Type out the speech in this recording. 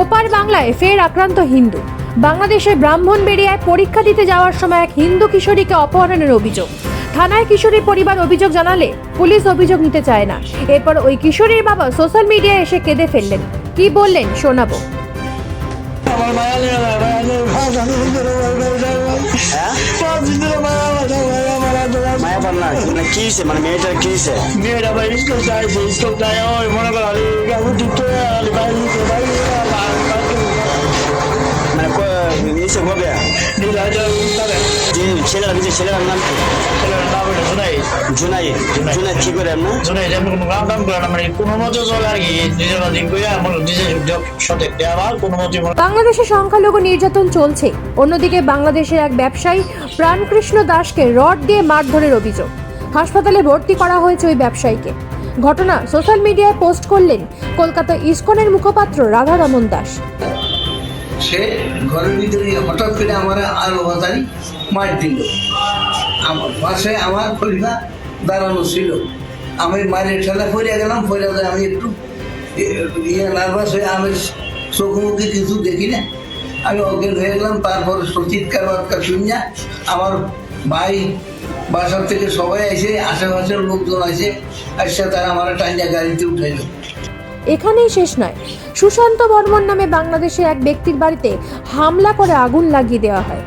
ওপার বাংলায় ফের আক্রান্ত হিন্দু। বাংলাদেশের ব্রাহ্মণবেড়িয়ায় পরীক্ষা দিতে যাওয়ার সময় এক হিন্দু কিশোরীকে অপহরণের অভিযোগ। থানায় কিশোরীর পরিবার অভিযোগ জানালে পুলিশ অভিযোগ নিতে চায় না। এরপর ওই কিশোরীর বাবা সোশ্যাল মিডিয়ায় এসে কেঁদে ফেললেন। কি বললেন শোনাবো। মায়া হ্যাঁ? মায়া মাথা মায়া মারা যায়। মায়া পান না মানে কি মানে মেয়েটার কি স্কুল স্কুল যায় মতে বাংলাদেশে সংখ্যালঘু নির্যাতন চলছে। অন্যদিকে বাংলাদেশের এক ব্যবসায়ী প্রাণকৃষ্ণ দাসকে রড দিয়ে মারধরের অভিযোগ। হাসপাতালে ভর্তি করা হয়েছে ওই ব্যবসায়ীকে। ঘটনা সোশ্যাল মিডিয়ায় পোস্ট করলেন কলকাতা ইসকনের মুখপাত্র রাধারমন দাস। সে ঘরের ভিতরে হঠাৎ করে আমার আলো বাতারি মার দিল। আমার পাশে আমার খলিফা দাঁড়ানো ছিল। আমি মায়ের ঠেলা পড়ে গেলাম যায় আমি একটু ইয়ে নার্ভাস হয়ে আমি চোখ মুখে কিছু দেখি না। আমি অজ্ঞান হয়ে গেলাম, তারপরে চিৎকার বাৎকার শুনিয়া আমার ভাই বাসার থেকে সবাই আসে আশেপাশের লোকজন আসে আসছে তারা আমার টাইনা গাড়িতে উঠাইল। এখানেই শেষ নয়। সুশান্ত বর্মন নামে বাংলাদেশের এক ব্যক্তির বাড়িতে হামলা করে আগুন লাগিয়ে দেওয়া হয়।